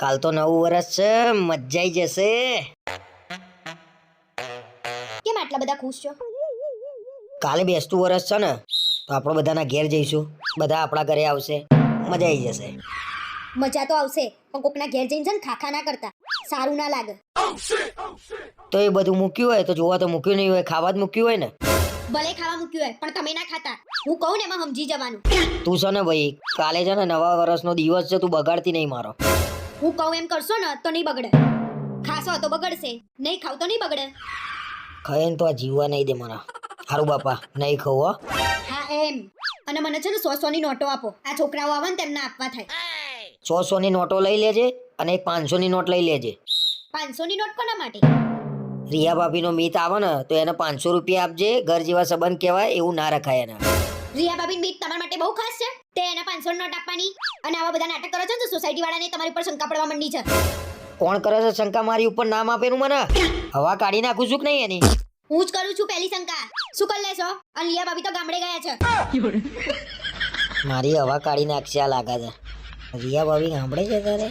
કાલ તો નવું વર્ષ છે મજાઈ જશે. કેમ આટલા બધા ખુશ છો? કાલે બેસતું વર્ષ છે ને તો આપણે બધાના ઘેર જઈશું. બધા આપણા ઘરે આવશે. મજા આવી જશે. મજા તો આવશે પણ કોકના ઘેર જઈને છે ખાખા ના કરતા. સારું ના લાગે. તો એ બધું મૂક્યું હોય તો જોવા તો મૂક્યું નહીં હોય ખાવા જ મૂક્યું હોય ને. ભલે ખાવા મૂક્યું હોય પણ તમે ના ખાતા. હું કહું ને એમાં સમજી જવાનું. તું છે ને ભાઈ કાલે છે ને નવા વર્ષનો દિવસ છે તું બગાડતી નહીં મારો. હું કહું એમ કરશો ને તો નહીં બગડે. ખાશો તો બગડશે નહીં ખાવ તો નહીં બગડે. ખાઈને તો આ જીવવા નહીં દે મારા. હારું બાપા નહીં ખાવું હો. હા એમ. અને મને છે ને સો ની નોટો આપો. આ છોકરાઓ આવે ને તેમને આપવા થાય. સો ની નોટો લઈ લેજે અને એક પાંચસો ની નોટ લઈ લેજે. પાંચસો ની નોટ કોના માટે? રિયા ભાભીનો મીત આવે ને તો એને પાંચસો રૂપિયા આપજે. ઘર જેવા સંબંધ કહેવાય એવું ના રખાય એના. રિયા ભાભી મિત તમારા માટે બહુ ખાસ છે? તે એને પાંચસો નોટ આપવાની. અને આવા બધા નાટક કરો છો તો સોસાયટી વાળાને તમારી ઉપર શંકા પડવા માંડી છે. કોણ કરે છે શંકા મારી ઉપર નામ આપેલું મને? હવા કાઢી નાખું છું કે નહીં એની? હું જ કરું છું પહેલી શંકા. શું કરી લેશો? અને રિયા ભાભી તો ગામડે ગયા છે. મારી હવા કાઢી નાખશે આ લાગે છે. રિયા ભાભી ગામડે છે તારે?